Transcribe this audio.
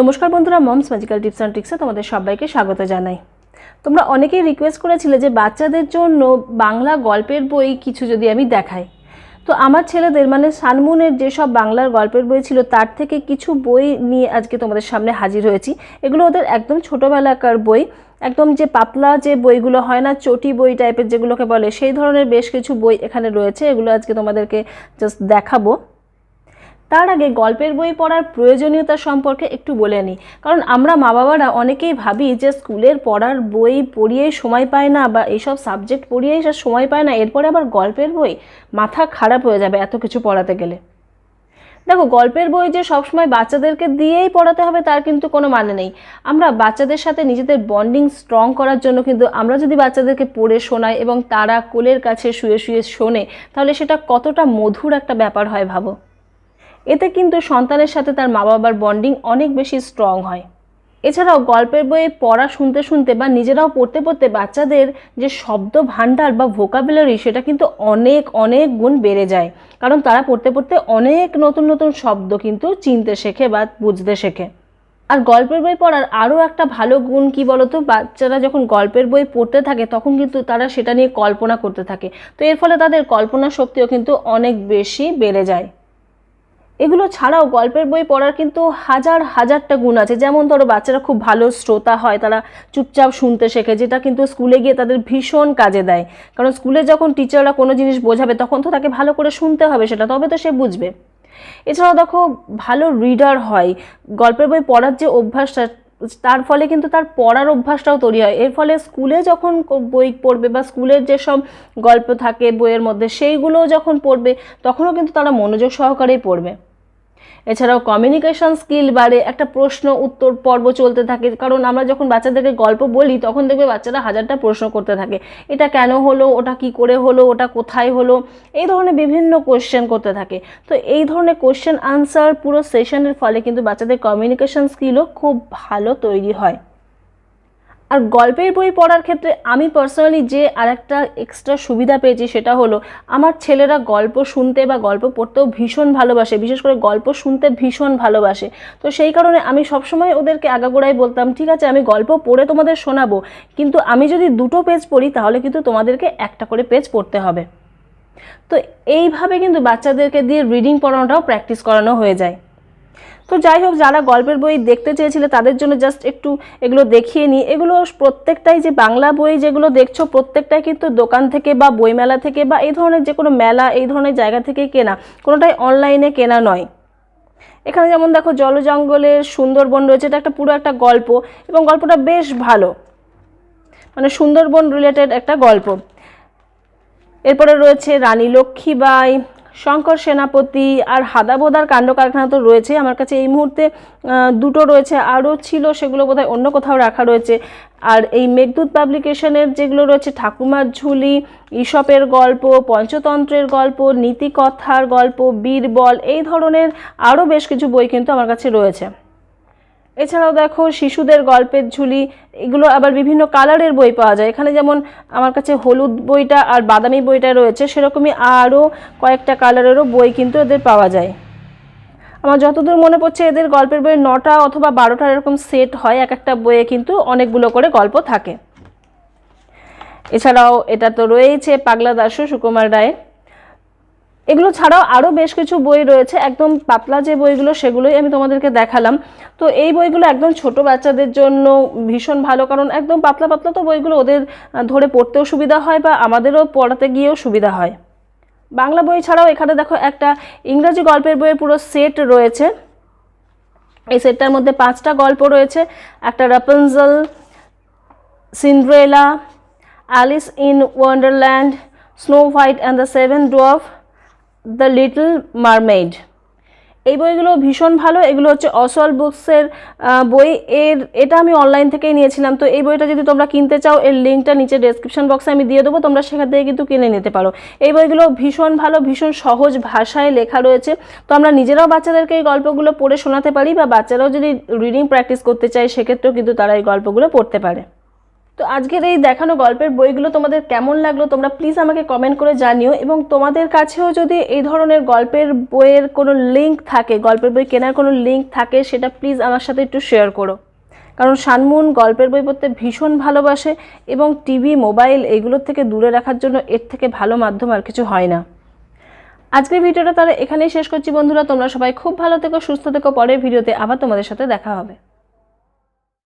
নমস্কার বন্ধুরা, moms magical tips and ট্রিক্সে তোমাদের সবাইকে স্বাগত জানাই। তোমরা অনেকেই রিকোয়েস্ট করেছিলে যে বাচ্চাদের জন্য বাংলা গল্পের বই কিছু যদি আমি দেখাই। তো আমার ছেলেদের মানে সানমুনের যেসব বাংলার গল্পের বই ছিল, তার থেকে কিছু বই নিয়ে আজকে তোমাদের সামনে হাজির হয়েছি। এগুলো ওদের একদম ছোটোবেলাকার বই। একদম যে পাতলা যে বইগুলো হয় না, চটি বই টাইপের যেগুলোকে বলে, সেই ধরনের বেশ কিছু বই এখানে রয়েছে। এগুলো আজকে তোমাদেরকে জাস্ট দেখাবো। তার আগে গল্পের বই পড়ার প্রয়োজনীয়তা সম্পর্কে একটু বলে নিই কারণ আমরা মা বাবারা অনেকেই ভাবি যে স্কুলের পড়ার বই পড়িয়েই সময় পায় না বা এইসব সাবজেক্ট পড়িয়েই সে সময় পায় না, এরপরে আবার গল্পের বই মাথা খারাপ হয়ে যাবে এত কিছু পড়াতে গেলে। দেখো, গল্পের বই যে সবসময় বাচ্চাদেরকে দিয়েই পড়াতে হবে তার কিন্তু কোনো মানে নেই। আমরা বাচ্চাদের সাথে নিজেদের বন্ডিং স্ট্রং করার জন্য কিন্তু আমরা যদি বাচ্চাদেরকে পড়ে শোনাই এবং তারা কোলের কাছে শুয়ে শুয়ে শোনে, তাহলে সেটা কতটা মধুর একটা ব্যাপার হয় ভাবো। এতে কিন্তু সন্তানের সাথে তার মা বাবার বন্ডিং অনেক বেশি স্ট্রং হয়। এছাড়াও গল্পের বইয়ে পড়া শুনতে শুনতে বা নিজেরাও পড়তে পড়তে বাচ্চাদের যে শব্দ ভাণ্ডার বা ভোকাবুলারি সেটা কিন্তু অনেক অনেক গুণ বেড়ে যায়। কারণ তারা পড়তে পড়তে অনেক নতুন নতুন শব্দ কিন্তু চিনতে শেখে বা বুঝতে শেখে। আর গল্পের বই পড়ার আরও একটা ভালো গুণ কি বলতো? বাচ্চারা যখন গল্পের বই পড়তে থাকে, তখন কিন্তু তারা সেটা নিয়ে কল্পনা করতে থাকে। তো এর ফলে তাদের কল্পনা শক্তিও কিন্তু অনেক বেশি বেড়ে যায়। এগুলো ছাড়াও গল্পের বই পড়ার কিন্তু হাজার হাজারটা গুণ আছে। যেমন ধরো, বাচ্চারা খুব ভালো শ্রোতা হয়, তারা চুপচাপ শুনতে শেখে, যেটা কিন্তু স্কুলে গিয়ে তাদের ভীষণ কাজে দেয়। কারণ স্কুলে যখন টিচাররা কোনো জিনিস বোঝাবে, তখন তো তাকে ভালো করে শুনতে হবে সেটা, তবে তো সে বুঝবে। এছাড়াও দেখো, ভালো রিডার হয়। গল্পের বই পড়ার যে অভ্যাসটা তার ফলে কিন্তু তার পড়ার অভ্যাসটাও তৈরি হয়। এর ফলে স্কুলে যখন বই পড়বে বা স্কুলের যেসব গল্প থাকে বইয়ের মধ্যে সেইগুলো যখন পড়বে, তখনও কিন্তু তারা মনোযোগ সহকারেই পড়বে। এছাড়াও কমিউনিকেশন স্কিল বাড়ে, একটা প্রশ্ন উত্তর পর্ব চলতে থাকে। কারণ আমরা যখন বাচ্চাদেরকে গল্প বলি, তখন দেখবে বাচ্চারা হাজারটা প্রশ্ন করতে থাকে। এটা কেন হলো? ওটা কি করে হলো? ওটা কোথায় হলো? এই ধরনের বিভিন্ন কোয়েশ্চেন করতে থাকে। তো এই ধরনের কোশ্চেন আনসার পুরো সেশনের ফলে কিন্তু বাচ্চাদের কমিউনিকেশন স্কিলও খুব ভালো তৈরি হয়। আর গল্পের বই পড়ার ক্ষেত্রে আমি পার্সোনালি যে আরেকটা এক্সট্রা সুবিধা পেয়েছি সেটা হলো, আমার ছেলেরা গল্প শুনতে বা গল্প পড়তেও ভীষণ ভালোবাসে, বিশেষ করে গল্প শুনতে ভীষণ ভালোবাসে। তো সেই কারণে আমি সবসময় ওদেরকে আগাগোড়াই বলতাম, ঠিক আছে, আমি গল্প পড়ে তোমাদের শোনাবো, কিন্তু আমি যদি দুটো পেজ পড়ি, তাহলে কিন্তু তোমাদেরকে একটা করে পেজ পড়তে হবে। তো এইভাবে কিন্তু বাচ্চাদেরকে দিয়ে রিডিং পড়ানোটাও প্র্যাকটিস করানো হয়ে যায়। তো যাই হোক, যারা গল্পের বই দেখতে চেয়েছিলে, তাদের জন্য জাস্ট একটু এগুলো দেখিয়ে নিই। এগুলো প্রত্যেকটাই যে বাংলা বই যেগুলো দেখছ, প্রত্যেকটাই কিন্তু দোকান থেকে বা বইমেলা থেকে বা এই ধরনের যে কোনো মেলা, এই ধরনের জায়গা থেকে কেনা। কোনোটাই অনলাইনে কেনা নয়। এখানে যেমন দেখো জল জঙ্গলের সুন্দরবন রয়েছে, এটা একটা পুরো একটা গল্প এবং গল্পটা বেশ ভালো। মানে সুন্দরবন রিলেটেড একটা গল্প। এরপরে রয়েছে রানী লক্ষ্মীবাই শঙ্কর সেনাপতি আর হাদাবোদার কাণ্ড কারখানা তো রয়েছে। আমার কাছে এই মুহূর্তে দুটো রয়েছে। আরও ছিল, সেগুলো বোধহয় অন্য কোথাও রাখা রয়েছে। আর এই মেঘদূত পাবলিকেশনের যেগুলো রয়েছে, ঠাকুমার ঝুলি, ইসপের গল্প, পঞ্চতন্ত্রের গল্প, নীতিকথার গল্প, বীরবল, এই ধরনের আরও বেশ কিছু বই কিন্তু আমার কাছে রয়েছে। এছাড়াও দেখো শিশুদের গল্পের ঝুলি, এগুলো আবার বিভিন্ন কালারের বই পাওয়া যায়। এখানে যেমন আমার কাছে হলুদ বইটা আর বাদামি বইটা রয়েছে, সেরকমই আরও কয়েকটা কালারেরও বই কিন্তু এদের পাওয়া যায়। আমার যতদূর মনে পড়ছে, এদের গল্পের বই নটা অথবা বারোটা এরকম সেট হয়, এক একটা বইয়ে কিন্তু অনেকগুলো করে গল্প থাকে। এছাড়াও এটা তো রয়েছে পাগলা দাসু সুকুমার রায়ের। এগুলো ছাড়াও আরও বেশ কিছু বই রয়েছে। একদম পাতলা যে বইগুলো, সেগুলোই আমি তোমাদেরকে দেখালাম। তো এই বইগুলো একদম ছোট বাচ্চাদের জন্য ভীষণ ভালো, কারণ একদম পাতলা পাতলা তো বইগুলো ওদের ধরে পড়তেও সুবিধা হয় বা আমাদেরও পড়াতে গিয়েও সুবিধা হয়। বাংলা বই ছাড়াও এখানে দেখো একটা ইংরাজি গল্পের বইয়ের পুরো সেট রয়েছে। এই সেটটার মধ্যে পাঁচটা গল্প রয়েছে। একটা Rapunzel Cinderella Alice in Wonderland Snow White and the Seven dwarf the Little Mermaid এই বইগুলো ভীষণ ভালো। এগুলো হচ্ছে অসল বুকসের বই। এর, এটা আমি অনলাইন থেকেই নিয়েছিলাম। তো এই বইটা যদি তোমরা কিনতে চাও, এর লিঙ্কটা নিচে ডেসক্রিপশন বক্সে আমি দিয়ে দেবো। তোমরা সেখান থেকে কিন্তু কিনে নিতে পারো। এই বইগুলো ভীষণ ভালো, ভীষণ সহজ ভাষায় লেখা রয়েছে। তো আমরা নিজেরাও বাচ্চাদেরকে এই গল্পগুলো পড়ে শোনাতে পারি বা বাচ্চারাও যদি রিডিং প্র্যাকটিস করতে চায়, সেক্ষেত্রেও কিন্তু তারা এই গল্পগুলো পড়তে পারে। তো আজকের এই দেখানো গল্পের বইগুলো তোমাদের কেমন লাগল তোমরা প্লিজ আমাকে কমেন্ট করে জানিও এবং তোমাদের কাছেও যদি এই ধরনের গল্পের বইয়ের কোনো লিঙ্ক থাকে, গল্পের বই কেনার কোনো লিঙ্ক থাকে, সেটা প্লিজ আমার সাথে একটু শেয়ার করো। কারণ সানমুন গল্পের বই পড়তে ভীষণ ভালোবাসে এবং টিভি মোবাইল এগুলোর থেকে দূরে রাখার জন্য এর থেকে ভালো মাধ্যম আর কিছু হয় না। আজকের ভিডিওটা তাহলে এখানেই শেষ করছি বন্ধুরা, তোমরা সবাই খুব ভালো থেকো, সুস্থ থেকো, পরের ভিডিওতে আবার তোমাদের সাথে দেখা হবে।